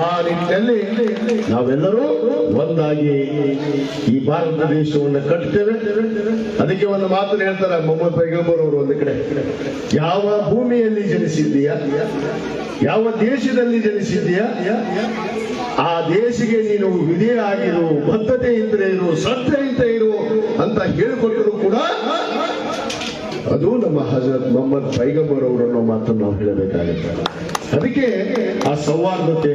ಆ ನಿಟ್ಟಿನಲ್ಲಿ ನಾವೆಲ್ಲರೂ ಒಂದಾಗಿ ಈ ಭಾರತ ದೇಶವನ್ನು ಕಟ್ತೇವೆ. ಅದಕ್ಕೆ ಒಂದು ಮಾತು ಹೇಳ್ತಾರೆ ಮೊಹಮ್ಮದ್ ಪೈಗಂಬರ್ ಅವರು ಒಂದು ಕಡೆ. ಯಾವ ಭೂಮಿಯಲ್ಲಿ ಜನಿಸಿದ್ದೀಯಾ? ಯಾವ ದೇಶದಲ್ಲಿ ಜನಿಸಿದ್ದೀಯಾ? ಆ ದೇಶಿಗೆ ನೀನು ವಿಧೇಯ ಆಗಿರು ಬದ್ಧತೆಯಿಂದ ಇರು ಶ್ರದ್ಧೆಯಿಂದ ಇರು ಅಂತ ಹೇಳಿಕೊಟ್ಟರು ಕೂಡ ಅದು ನಮ್ಮ ಹಜರತ್ ಮೊಹಮ್ಮದ್ ಪೈಗಂಬರ್ ಅವರನ್ನು ಮಾತನ್ನು ನಾವು ಹೇಳಬೇಕಾಗುತ್ತೆ. ಅದಕ್ಕೆ ಆ ಸೌಹಾರ್ದತೆ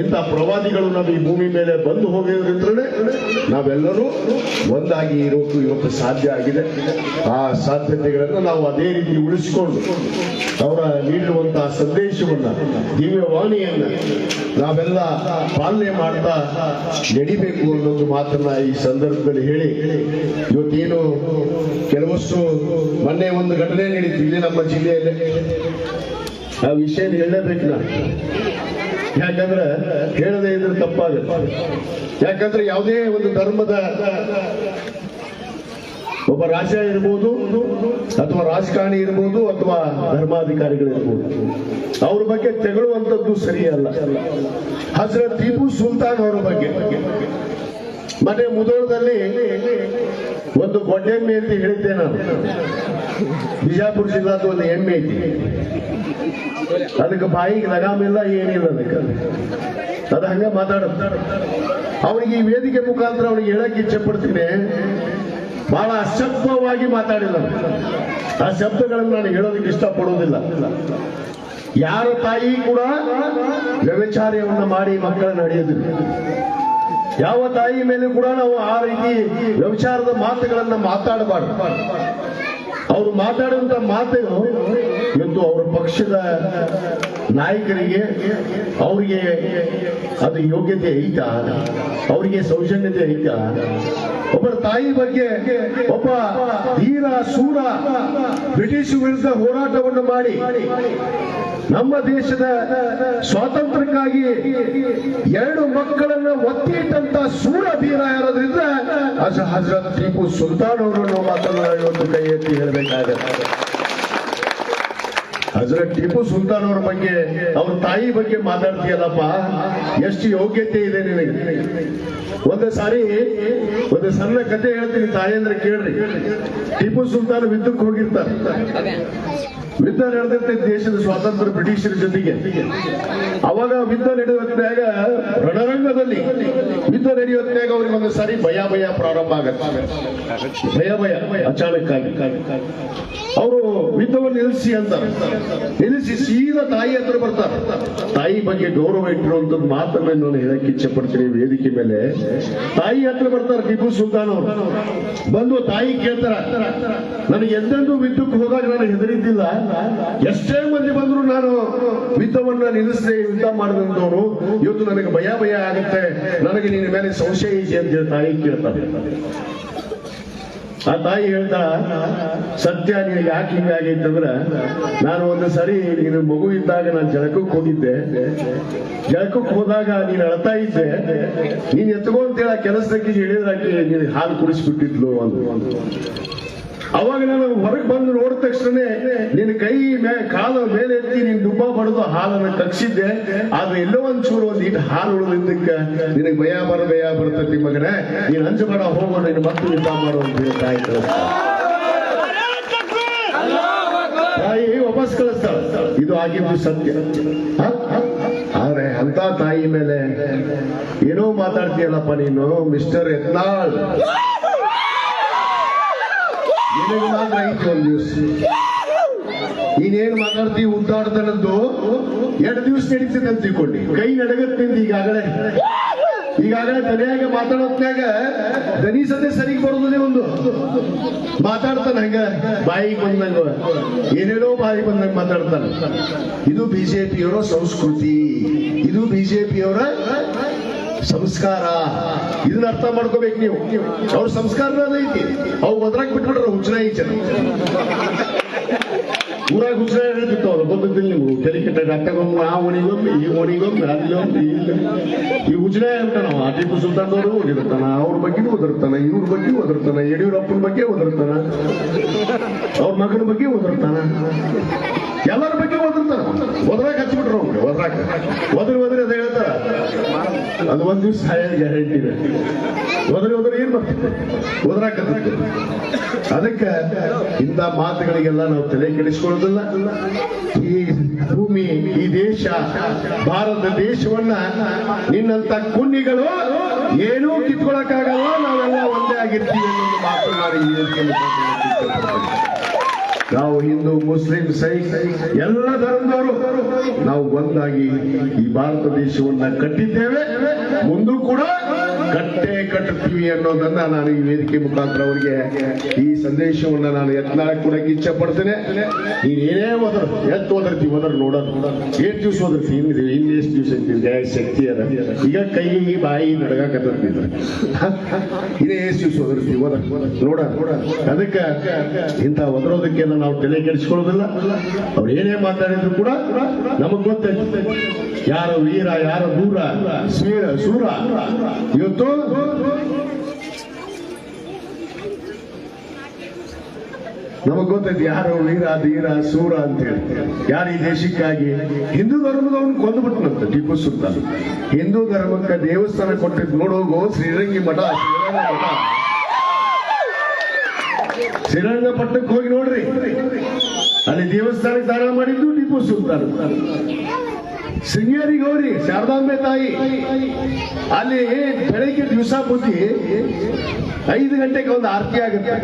ಇಂಥ ಪ್ರವಾದಿಗಳು ನಾವು ಈ ಭೂಮಿ ಮೇಲೆ ಬಂದು ಹೋಗಿದ್ರಿಂದಲೇ ನಾವೆಲ್ಲರೂ ಒಂದಾಗಿ ಇರೋದು ಇವತ್ತು ಸಾಧ್ಯ ಆಗಿದೆ. ಆ ಸಾಧ್ಯತೆಗಳನ್ನು ನಾವು ಅದೇ ರೀತಿ ಉಳಿಸಿಕೊಂಡು ಅವರ ನೀಡಿರುವಂತಹ ಸಂದೇಶವನ್ನ, ದಿವ್ಯವಾಣಿಯನ್ನ ನಾವೆಲ್ಲ ಪಾಲನೆ ಮಾಡ್ತಾ ನಡಿಬೇಕು ಅನ್ನೋದು ಮಾತನ್ನ ಈ ಸಂದರ್ಭದಲ್ಲಿ ಹೇಳಿ ಇವತ್ತೇನು ಕೆಲವಷ್ಟು ಮೊನ್ನೆ ಒಂದು ಘಟನೆ ನಡೀತು ಇಲ್ಲಿ ನಮ್ಮ ಜಿಲ್ಲೆಯಲ್ಲಿ. ಆ ವಿಷಯ ಹೇಳಲೇಬೇಕು ನಾನು ಯಾಕಂದ್ರೆ ಹೇಳದೇ ಇದ್ರೆ ತಪ್ಪಾಗುತ್ತೆ. ಯಾಕಂದ್ರೆ ಯಾವುದೇ ಒಂದು ಧರ್ಮದ ಒಬ್ಬ ರಾಜ ಇರ್ಬೋದು, ಅಥವಾ ರಾಜಕಾರಣಿ ಇರ್ಬೋದು, ಅಥವಾ ಧರ್ಮಾಧಿಕಾರಿಗಳಿರ್ಬೋದು. ಅವ್ರ ಬಗ್ಗೆ ತೆಗಳುವಂಥದ್ದು ಸರಿಯಲ್ಲ ಹಜರತ್ ಟಿಪ್ಪು ಸುಲ್ತಾನ್ ಅವರ ಬಗ್ಗೆ. ಮತ್ತೆ ಮುದೋಳದಲ್ಲಿ ಒಂದು ಗೊಡ್ಡೆಮ್ಮೆ ಅಂತ ಹೇಳಿದ್ದೆ ನಾನು. ಬಿಜಾಪುರ ಜಿಲ್ಲಾದ ಒಂದು ಎಮ್ಮೆ ಐತಿ. ಅದಕ್ಕೆ ಬಾಯಿಗೆ ಲಗಾಮಿಲ್ಲ ಏನಿಲ್ಲ ಅದಕ್ಕೆ. ಅದು ಹಂಗ ಮಾತಾಡ. ಅವನಿಗೆ ಈ ವೇದಿಕೆ ಮುಖಾಂತರ ಅವನಿಗೆ ಹೇಳಕ್ಕೆ ಇಚ್ಛೆ ಪಡ್ತೀನಿ ಬಹಳ ಅಶಬ್ದವಾಗಿ ಮಾತಾಡಿಲ್ಲ ಆ ಶಬ್ದಗಳನ್ನು ನಾನು ಹೇಳೋದಕ್ಕೆ ಇಷ್ಟಪಡೋದಿಲ್ಲ. ಯಾರ ತಾಯಿ ಕೂಡ ವ್ಯವಚಾರ್ಯವನ್ನು ಮಾಡಿ ಮಕ್ಕಳನ್ನ ನಡೆಯೋದಿಲ್ಲ. ಯಾವ ತಾಯಿ ಮೇಲೆ ಕೂಡ ನಾವು ಆ ರೀತಿ ವ್ಯಭಿಚಾರದ ಮಾತುಗಳನ್ನು ಮಾತಾಡಬಾರ್ದು. ಅವರು ಮಾತಾಡುವಂತ ಇವತ್ತು ಅವರ ಪಕ್ಷದ ನಾಯಕರಿಗೆ ಅವರಿಗೆ ಅದು ಯೋಗ್ಯತೆ ಐತಾ, ಅವರಿಗೆ ಸೌಜನ್ಯತೆ ಐತಾ. ಒಬ್ಬರ ತಾಯಿ ಬಗ್ಗೆ ಒಬ್ಬ ಧೀರ, ಸೂರ ಬ್ರಿಟಿಷ್ ವಿರುದ್ಧ ಹೋರಾಟವನ್ನು ಮಾಡಿ, ನಮ್ಮ ದೇಶದ ಸ್ವಾತಂತ್ರ್ಯಕ್ಕಾಗಿ ಎರಡು ಮಕ್ಕಳನ್ನ ಒತ್ತಿಟ್ಟಂತ ಸೂರ ಧೀರ ಯಾರೋದ್ರಿಂದ ಅಜ ಹಜರತ್ ಟಿಪ್ಪು ಸುಲ್ತಾನ್ ಅವರನ್ನು ಮಾತನ್ನು ಇವತ್ತು ಕೈ ಎತ್ತಿ ಹೇಳಬೇಕಾಗತ್ತೆ. ಹಜರತ್ ಟಿಪ್ಪು ಸುಲ್ತಾನ್ ಅವರ ಬಗ್ಗೆ, ಅವ್ರ ತಾಯಿ ಬಗ್ಗೆ ಮಾತಾಡ್ತೀಯಲ್ಲಪ್ಪ? ಎಷ್ಟು ಯೋಗ್ಯತೆ ಇದೆ ನಿನಗೆ? ಒಂದು ಸಾರಿ, ಒಂದು ಸಣ್ಣ ಕತೆ ಹೇಳ್ತೀನಿ ತಾಯಿ ಅಂದ್ರೆ ಕೇಳ್ರಿ. ಟಿಪ್ಪು ಸುಲ್ತಾನ್ ಯುದ್ಧಕ್ಕೆ ಹೋಗಿರ್ತಾರೆ. ಯುದ್ಧ ನಡೆದಿರ್ತೈತೆ ದೇಶದ ಸ್ವಾತಂತ್ರ್ಯ ಬ್ರಿಟಿಷರ ಜೊತೆಗೆ. ಅವಾಗ ಯುದ್ಧ ನಡೆಯುವಾಗ ರಣರಂಗದಲ್ಲಿ. ಯುದ್ಧ ನಡೆಯುವಾಗ ಅವ್ರಿಗೆ ಒಂದು ಸಾರಿ ಭಯ ಭಯ ಪ್ರಾರಂಭ ಆಗತ್ತೆ. ಭಯ ಭಯ ಅಚಾನಕ್ ಅವರು ಯುದ್ಧವನ್ನು ನಿಲ್ಲಿಸಿ ಅಂತ. ನಿಲ್ಲಿಸಿ ಸೀದಾ ತಾಯಿ ಹತ್ರ ಬರ್ತಾರೆ. ತಾಯಿ ಬಗ್ಗೆ ಗೌರವ ಇಟ್ಟಿರುವಂತ ಮಾತನ್ನ ನಾನು ಹೇಳಕ್ಕೆ ಇಚ್ಛೆ ಪಡ್ತೀನಿ ವೇದಿಕೆ ಮೇಲೆ. ತಾಯಿ ಹತ್ರ ಬರ್ತಾರೆ ಟಿಪ್ಪು ಸುಲ್ತಾನ್ ಅವರು. ಬಂದು ತಾಯಿ ಕೇಳ್ತಾರ. ನನಗೆ ಎಂದೆಂದೂ ಯುದ್ಧಕ್ಕೆ ಹೋದಾಗ ನಾನು ಹೆದರಿದ್ದಿಲ್ಲ. ಎಷ್ಟೇ ಮಂದಿ ಬಂದ್ರು ನಾನು ಯುದ್ಧವನ್ನ ನಿಲ್ಲಿಸದೆ ಯುದ್ಧ ಮಾಡಿದಂತವ್ರು ಇವತ್ತು ನನಗೆ ಭಯ ಭಯ ಆಗುತ್ತೆ. ನನಗೆ ನಿನ್ನ ಮೇಲೆ ಸಂಶಯ ಇದೆ ಅಂತ ಹೇಳಿ ತಾಯಿ ಕೇಳ್ತಾರೆ ಆ ತಾಯಿ ಹೇಳ್ತಾ, ಸತ್ಯ ನಿನಗೆ ಯಾಕೆ ಹಿಂಗಾಗೈತೆ ಅಂದ್ರ, ನಾನು ಒಂದು ಸರಿ ನೀನು ಮಗು ಇದ್ದಾಗ ನಾನು ಜಳಕಕ್ಕೆ ಹೋಗಿದ್ದೆ. ಜಳಕಕ್ಕೆ ಹೋದಾಗ ನೀನು ಅಳ್ತಾ ಇದ್ದೆ. ನೀನ್ ಎತ್ಕೊಂತೇಳ ಕೆಲಸಕ್ಕೆ ಹೇಳಿದ್ರಾಕಿ ನೀನು ಹಾಲು ಕುಡಿಸ್ಬಿಟ್ಟಿದ್ಲು ಅಂತ ಅವಾಗ ನಾನು ಹೊರಗೆ ಬಂದು ನೋಡಿದ ತಕ್ಷಣ ನಿನ್ನ ಕೈ ಮೇ ಕಾಲ ಮೇಲೆ ಎತ್ತಿ ನೀನ್ ದುಬ್ಬ ಬಡದು ಹಾಲನ್ನು ಕಕ್ಷಿದ್ದೆ ಆದ್ರೆ ಎಲ್ಲೋ ಚೂರು ಒಂದು ಇಟ್ಟು ಹಾಲು ಉಳಿದಿದ್ದಕ್ಕೆ ನಿನಗೆ ಭಯ ಬರ, ಭಯ ಬರ್ತತಿ ಮಗನೇ ನೀನ್ ಅಂಜಬೇಡ ಹೋಗೋ ನೀನು ಮತ್ತೆ ಯುದ್ಧ ಮಾಡು ಅಂತ ಹೇಳ್ತಾ ಕಳಿಸ್ತಾಳೆ. ತಾಯಿ ವಾಪಸ್ ಕಳಿಸ್ತಾಳೆ ಇದು ಆಗಿದ್ದು ಸತ್ಯ? ಆದ್ರೆ ಅಂತ ತಾಯಿ ಮೇಲೆ ಏನೋ ಮಾತಾಡ್ತೀಯಲ್ಲಪ್ಪ ನೀನು, ಮಿಸ್ಟರ್ ಯತ್ನಾಳ್ ನಿನಗೆ ಮಾತ್ರ ಐತಿ ಒಂದು ದಿವಸ ನೀನೇನ್ ಮಾತಾಡ್ತೀವಿ ಉದ್ದಾಡ್ತಾನದ್ದು ಎರಡು ದಿವಸ ನಡೀತದೆ ಅಂತ ತಿಳ್ಕೊಂಡು. ಕೈ ನಡಗತ್ತೆ ಈಗಾಗಲೇ. ಈಗಾಗಲೇ ತಲೆಯಾಗ ಮಾತಾಡೋತ್ನಾಗ ದನಿ ಸದ್ಯ ಸರಿಗೆ ಒಂದು. ಮಾತಾಡ್ತಾನ ಹಂಗ, ಬಾಯಿಗೆ ಬಂದಂಗ. ಏನೇನೋ ಬಾಯಿಗೆ ಬಂದಂಗ ಮಾತಾಡ್ತಾನ. ಇದು ಬಿಜೆಪಿಯವರ ಸಂಸ್ಕೃತಿ. ಇದು ಬಿಜೆಪಿಯವರ ಸಂಸ್ಕಾರ. ಇದನ್ನ ಅರ್ಥ ಮಾಡ್ಕೋಬೇಕು ನೀವು. ಅವ್ರ ಸಂಸ್ಕಾರ ಐತಿ. ಅವು ಒದ್ರಾಕ್ ಬಿಟ್ಬಿಟ್ರ ಹುಚ್ಚನ ಜನ. ಹುಚ್ಚನ ಹೇಳ್ತಿತ್ತು ಅವ್ರು ಬಂದಿದ್ದಿಲ್ಲ ನೀವು? ಕೆಲಿಕೆಟ್ಟ ಅಟ್ಟಗೊಮ್ಮೆ ಆ ಓಣಿಗೊಮ್ಮೆ ಈ ಓಣಿಗೊಮ್ಮೆ ಇಲ್ಲಿ. ಈ ಉಜ್ರೇ ಅವ ಟಿಪ್ಪು ಸುಲ್ತಾನ್ದವರು ಓದಿರ್ತಾನ ಅವ್ರ ಬಗ್ಗೆ ಓದಿರ್ತಾನ ಇವ್ರ ಬಗ್ಗೆ ಓದಿರ್ತಾನ ಯಡಿಯೂರಪ್ಪನ ಬಗ್ಗೆ ಓದಿರ್ತಾನ ಅವ್ರ ಮಗನ ಬಗ್ಗೆ ಓದಿರ್ತಾನ ಎಲ್ಲರ ಬಗ್ಗೆ ಓದಿರ್ತಾನ. ಓದ್ರಾಕ ಹಚ್ಬಿಟ್ರು ಅವ್ರಿಗೆ ಓದ್ರಾಕ ಓದ್ರಿ ಓದ್ರಿ ಅದ ಹೇಳ್ತಾರ. ಅದು ಒಂದ್ ದಿವ್ಸ ಗ್ಯಾರಂಟಿ ಇದೆ. ಹೋದ್ರೆ ಹೋದ್ರಾಕತ್ತೆ ಅದಕ್ಕೆ ಇಂಥ ಮಾತುಗಳಿಗೆಲ್ಲ ನಾವು ತಲೆ ಕೆಡಿಸ್ಕೊಳ್ಳೋದಿಲ್ಲ. ಈ ಭೂಮಿ, ಈ ದೇಶ, ಭಾರತ ದೇಶವನ್ನ ನಿನ್ನಂತ ಕುನ್ನಿಗಳು ಏನೂ ಕಿತ್ಕೊಳಕ್ಕಾಗಲ್ಲ, ನಾವೆಲ್ಲ ಒಂದೇ ಆಗಿರ್ತೀವಿ ಅನ್ನೋದು ನಾವು ಹಿಂದೂ, ಮುಸ್ಲಿಂ ಸೈ ಎಲ್ಲ ಧರ್ಮದವರು ನಾವು ಒಂದಾಗಿ ಈ ಭಾರತ ದೇಶವನ್ನ ಕಟ್ಟಿದ್ದೇವೆ. ಮುಂದೂ ಕೂಡ ಕಟ್ಟೆ ಕಟ್ಟುತ್ತೀವಿ ಅನ್ನೋದನ್ನ ನಾನು ಈ ವೇದಿಕೆ ಮುಖಾಂತರ ಅವರಿಗೆ ಈ ಸಂದೇಶವನ್ನ ನಾನು ಎತ್ನಾಳ ಕೊಡಕ್ಕೆ ಇಚ್ಛೆ ಪಡ್ತೇನೆ. ನೀನೇನೇ ಹೋದ್ರು ಎತ್ ಓದರ್ತಿ ಹೋದ್ರ ನೋಡೋದು. ಏಟ್ ದಿವ್ಸ ಓದರ್ತಿ ಇನ್ನು ಇನ್ನು ಎಷ್ಟು ದಿವಸ ಶಕ್ತಿ ಅದ. ಈಗ ಕೈ, ಬಾಯಿ ನಡಗಾಕತ್ತಿದ್ರೆ ಇದೇ ಎಷ್ಟು ದಿವಸ ಓದರ್ತಿ ಓದ ನೋಡ. ಅದಕ್ಕ ಇಂಥ ಒದರೋದಕ್ಕೆಲ್ಲ ನಾವು ತಲೆ ಕೆಡಿಸ್ಕೊಳ್ಳೋದಿಲ್ಲ. ಅವ್ರು ಏನೇ ಮಾತಾಡಿದ್ರು ಕೂಡ ನಮಗ್ ಗೊತ್ತೈತೆ. ಯಾರು ವೀರ, ಯಾರು ದೂರ ಸೂರ. ಇವತ್ತು ನಮಗ್ ಗೊತ್ತೈತಿ, ಯಾರು ವೀರ, ಧೀರ, ಸೂರ ಅಂತ ಹೇಳ್ತಾರೆ. ಯಾರು ಈ ದೇಶಕ್ಕಾಗಿ ಹಿಂದೂ ಧರ್ಮದವನು ಕೊಂದುಬಿಟ್ನಂತ ಟಿಪ್ಪು ಸುಲ್ತಾನ್. ಹಿಂದೂ ಧರ್ಮಕ್ಕೆ ದೇವಸ್ಥಾನ ಕೊಟ್ಟಿದ್ ನೋಡೋಗು ಶ್ರೀರಂಗಿ ಮಠ, ಶ್ರೀರಂಗ ಮಠ. ಶ್ರೀರಂಗಪಟ್ಟಣಕ್ಕೆ ಹೋಗಿ ನೋಡ್ರಿ. ಅಲ್ಲಿ ದೇವಸ್ಥಾನಕ್ಕೆ ದಾನ ಮಾಡಿದ್ದು ಟಿಪ್ಪು ಸುಲ್ತಾನ್. ಶೃಂಗೇರಿಗೆ ಗೌರಿ ಶಾರದಾಂಬೆ ತಾಯಿ. ಅಲ್ಲಿ ಬೆಳಗ್ಗೆ ದಿವಸ ಬುದ್ಧಿ? ಐದು ಗಂಟೆಗೆ ಒಂದು ಆರತಿ ಆಗುತ್ತೆ.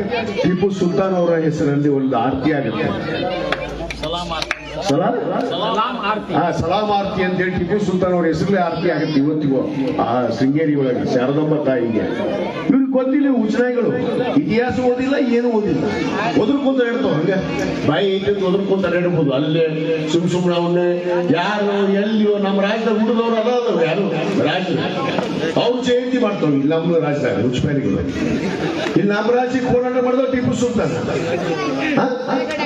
ಟಿಪ್ಪು ಸುಲ್ತಾನ್ ಅವರ ಹೆಸರಲ್ಲಿ ಒಂದು ಆರತಿ ಆಗುತ್ತೆ. ಸಲಾಮ್ ಆರತಿ. ಅಂತ ಹೇಳಿ ಟಿಪ್ಪು ಸುಲ್ತಾನ್ ಅವರ ಹೆಸರಲ್ಲಿ ಆರತಿ ಆಗುತ್ತೆ ಇವತ್ತಿಗೂ. ಆ ಶೃಂಗೇರಿ ಒಳಗೆ ಶಾರದಾಂಬ ತಾಯಿಗೆ. ಗೊತ್ತಿಲ್ಲ ಉಚನಾಯಿಗಳು ಇತಿಹಾಸ ಓದಿಲ್ಲ, ಏನು ಓದಿಲ್ಲ. ಒದರ್ಕೊಂತ ಹೇಳ್ತಾವ ಹಂಗ. ಬಾಯಿ ಐತೆ ಒದರ್ಕೊಂತ ಹೇಳ್ಬೋದು. ಅಲ್ಲೇ ಸುಮ್ ಸುಮ್ಮನೆ ಅವನ್ನೇ ಯಾರು, ಎಲ್ಲಿಯೋ ನಮ್ಮ ರಾಜ್ಯದ ಹುಡುಗವ್ರು ಅದ. ಅದಾವ ಯಾರು? ರಾಜ್ಯ ಅವ್ರು ಜಯಂತಿ ಮಾಡ್ತಾವ. ಇಲ್ಲಿ ನಮ್ಮ ರಾಜ್ಯದಾಗ ಉಚ್ಪೇರಿಗಳು ಇಲ್ಲಿ, ನಮ್ಮ ರಾಜ್ಯಕ್ಕೆ ಹೋರಾಟ ಮಾಡಿದ ಟಿಪ್ಪು ಸುಲ್ತಾನ?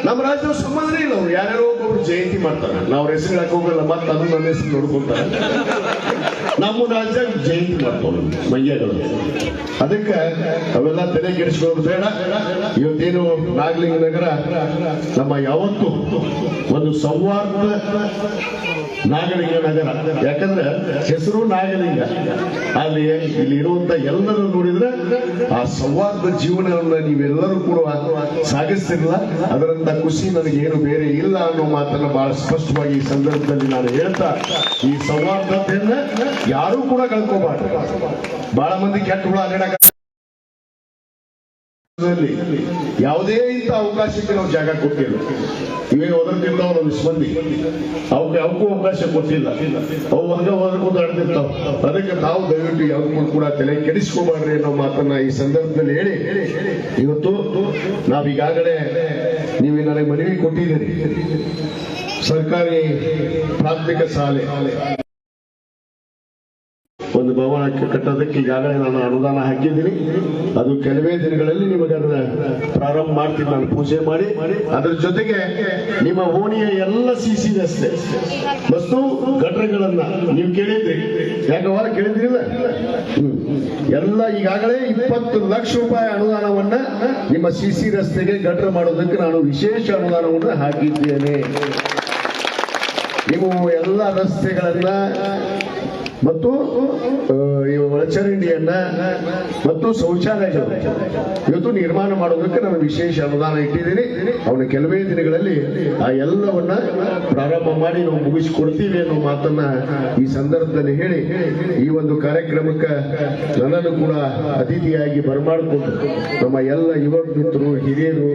ನಮ್ಮ ರಾಜ್ಯದ ಸಂಬಂಧನೇ ಇಲ್ಲ ಅವ್ರು. ಯಾರ್ಯಾರೋ ಒಬ್ಬೊಬ್ರು ಜಯಂತಿ ಮಾಡ್ತಾರೆ. ನಾವು ಹೆಸರು ಹಾಕೋಗಲ್ಲ, ಮತ್ತೆ ಅದನ್ನ ನನ್ನ ಹೆಸರು ನೋಡ್ಕೊಂತಾರೆ. ನಮ್ಮ ರಾಜ್ಯ ಜಯಂತಿ ಮಾಡ್ಕೊಂಡು ಮಯ್ಯಗಳು ಅದಕ್ಕೆ ಅವೆಲ್ಲ ತಲೆ ಕೆಡಿಸ್ಕೊಳ್ಳೋದು ಬೇಡ. ಇವತ್ತೇನು ನಾಗಲಿಂಗ ನಗರ, ನಮ್ಮ ಯಾವತ್ತು ಒಂದು ಸೌಹಾರ್ದ ನಾಗಲಿಂಗ ನಗರ. ಯಾಕಂದ್ರೆ ಹೆಸರು ನಾಗಲಿಂಗ. ಅಲ್ಲಿ ಇಲ್ಲಿ ಇರುವಂತ ಎಲ್ಲರೂ ನೋಡಿದ್ರೆ ಆ ಸೌಹಾರ್ದ ಜೀವನವನ್ನ ನೀವೆಲ್ಲರೂ ಕೂಡ ಸಾಗಿಸ್ತಿರಲ್ಲ ಅದರಂತ ಖುಷಿ ನನಗೆ ಏನು ಬೇರೆ ಇಲ್ಲ ಅನ್ನೋ ಮಾತನ್ನ ಬಹಳ ಸ್ಪಷ್ಟವಾಗಿ ಈ ಸಂದರ್ಭದಲ್ಲಿ ನಾನು ಹೇಳ್ತಾ ಈ ಸೌಹಾರ್ದತೆಯನ್ನ ಯಾರೂ ಕೂಡ ಕಳ್ಕೋಬಾರ್ದು. ಬಹಳ ಮಂದಿ ಕೆಟ್ಟ ಹುಳ ಯಾವುದೇ ಇಂಥ ಅವಕಾಶಕ್ಕೆ ನಾವು ಜಾಗ ಕೊಟ್ಟಿಲ್ಲ. ಇವೇ ಒದರ್ತಿರ್ತಾವ ಒಂದಿಷ್ಟು ಮಂದಿ. ಅವಕ್ಕೆ ಅವಕ್ಕೂ ಅವಕಾಶ ಕೊಟ್ಟಿಲ್ಲ. ಅವು ಹಂಗ ಆಡ್ತಿರ್ತಾವ ಅದಕ್ಕೆ ನಾವು ದಯವಿಟ್ಟು ಯಾವ್ದು ಕೂಡ ತಲೆ ಕೆಡಿಸ್ಕೋಬಾರ್ರಿ ಅನ್ನೋ ಮಾತನ್ನ ಈ ಸಂದರ್ಭದಲ್ಲಿ ಹೇಳಿ. ಇವತ್ತು ನಾವೀಗಾಗಲೇ ನೀವು ನನಗೆ ಮನವಿ ಕೊಟ್ಟಿದ್ದೀರಿ. ಸರ್ಕಾರಿ ಪ್ರಾಥಮಿಕ ಶಾಲೆ. ಒಂದು ಭವನ ಕಟ್ಟೋದಕ್ಕೆ ಈಗಾಗಲೇ ನಾನು ಅನುದಾನ ಹಾಕಿದ್ದೀನಿ. ಅದು ಕೆಲವೇ ದಿನಗಳಲ್ಲಿ ನಿಮಗೆ ಅದನ್ನ ಪ್ರಾರಂಭ ಮಾಡ್ತೀನಿ. ನಾನು ಪೂಜೆ ಮಾಡಿ, ಅದರ ಜೊತೆಗೆ ನಿಮ್ಮ ಓಣಿಯ ಎಲ್ಲ ಸಿಸಿ ರಸ್ತೆ ಮತ್ತು ಗಟ್ರಗಳನ್ನ ನೀವು ಕೇಳಿದ್ರಿ. ಯಾಕವಾರ ಕೇಳಿದ್ರಿಲ್ಲ. ಎಲ್ಲ ಈಗಾಗಲೇ ಇಪ್ಪತ್ತು ಲಕ್ಷ ರೂಪಾಯಿ ಅನುದಾನವನ್ನ ನಿಮ್ಮ ಸಿಸಿ ರಸ್ತೆಗೆ ಗಟ್ರ ಮಾಡೋದಕ್ಕೆ ನಾನು ವಿಶೇಷ ಅನುದಾನವನ್ನು ಹಾಕಿದ್ದೇನೆ. ನೀವು ಎಲ್ಲ ರಸ್ತೆಗಳನ್ನ ಮತ್ತು ಈ ಒಳಚರಂಡಿಯನ್ನ ಮತ್ತು ಶೌಚಾಲಯಗಳು. ಇವತ್ತು ನಿರ್ಮಾಣ ಮಾಡೋದಕ್ಕೆ ನಾನು ವಿಶೇಷ ಅನುದಾನ ಇಟ್ಟಿದ್ದೀನಿ. ಅವನ ಕೆಲವೇ ದಿನಗಳಲ್ಲಿ ಆ ಎಲ್ಲವನ್ನ ಪ್ರಾರಂಭ ಮಾಡಿ ನಾವು ಮುಗಿಸಿಕೊಡ್ತೀವಿ ಅನ್ನೋ ಮಾತನ್ನ ಈ ಸಂದರ್ಭದಲ್ಲಿ ಹೇಳಿ, ಈ ಒಂದು ಕಾರ್ಯಕ್ರಮಕ್ಕೆ ನನ್ನನ್ನು ಕೂಡ ಅತಿಥಿಯಾಗಿ ಬರಮಾಡಿಕೊಂಡು ನಮ್ಮ ಎಲ್ಲ ಯುವ ಮಿತ್ರರು, ಹಿರಿಯರು,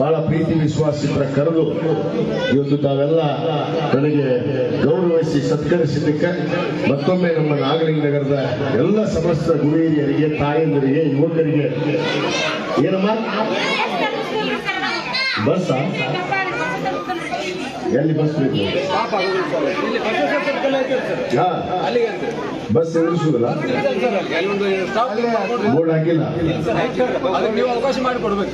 ಬಹಳ ಪ್ರೀತಿ ವಿಶ್ವಾಸಿತರ ಕರೆದು ಇವತ್ತು ತಾವೆಲ್ಲ ನನಗೆ ಗೌರವಿಸಿ ಸತ್ಕರಿಸಿದ್ದಕ್ಕೆ ಮತ್ತೊಮ್ಮೆ ನಮ್ಮ ನಾಗಲಿಂಗ ನಗರದ ಎಲ್ಲ ಸಮಸ್ತ ಗುರುಹಿರಿಯರಿಗೆ ತಾಯಂದರಿಗೆ ಯುವಕರಿಗೆ ಏನಮ್ಮ? ಬಸ್ ಎಲ್ಲಿ ಬಸ್ ಬೇಕು? ಬಸ್ ಬೋರ್ಡ್ ಹಾಕಿಲ್ಲ? ಅವಕಾಶ ಮಾಡಿ ಕೊಡ್ಬೇಕು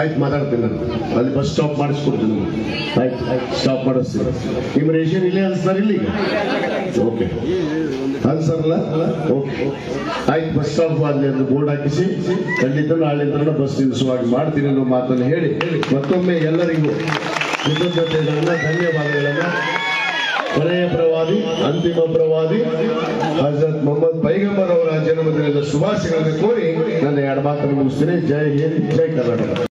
ಆಯ್ತು, ಮಾತಾಡ್ತೀನಿ ನಾನು. ಅಲ್ಲಿ ಬಸ್ ಸ್ಟಾಪ್ ಮಾಡಿಸ್ಕೊಡ್ತೀನಿ ಆಯ್ತು ಆಯ್ತು ಸ್ಟಾಪ್ ಮಾಡಿಸ್ತೀನಿ. ನಿಮ್ಮ ರೇಷನ್ ಇಲ್ಲೇ ಅನ್ಸ್ತಾರೆ ಇಲ್ಲಿ ಓಕೆ ಅನ್ಸರ್ಲ ಓಕೆ ಆಯ್ತು, ಬಸ್ ಸ್ಟಾಪ್ ಅಲ್ಲಿ ಒಂದು ಬೋರ್ಡ್ ಹಾಕಿಸಿ. ಖಂಡಿತ ನಾಳೆ ಬಸ್ ನಿಲ್ಲಿಸುವಾಗಿ ಮಾಡ್ತೀನಿ ಅನ್ನೋ ಮಾತನ್ನು ಹೇಳಿ. ಮತ್ತೊಮ್ಮೆ ಎಲ್ಲರಿಗೂ ಕೃತಜ್ಞತೆಗಳನ್ನ ಧನ್ಯವಾದಗಳನ್ನ ಕೊನೆಯ ಪ್ರವಾದಿ, ಅಂತಿಮ ಪ್ರವಾದಿ, ಹಜರತ್ ಮೊಹಮ್ಮದ್ ಪೈಗಂಬರ್ ಅವರ ಜನ್ಮದಿನದ ಶುಭಾಶಯಗಳನ್ನು ಕೋರಿ ನನ್ನ ಎರಡು ಮಾತನ್ನು ಮುಗಿಸ್ತೀನಿ. ಜೈ ಹಿಂದ್, ಜೈ ಕರ್ನಾಟಕ.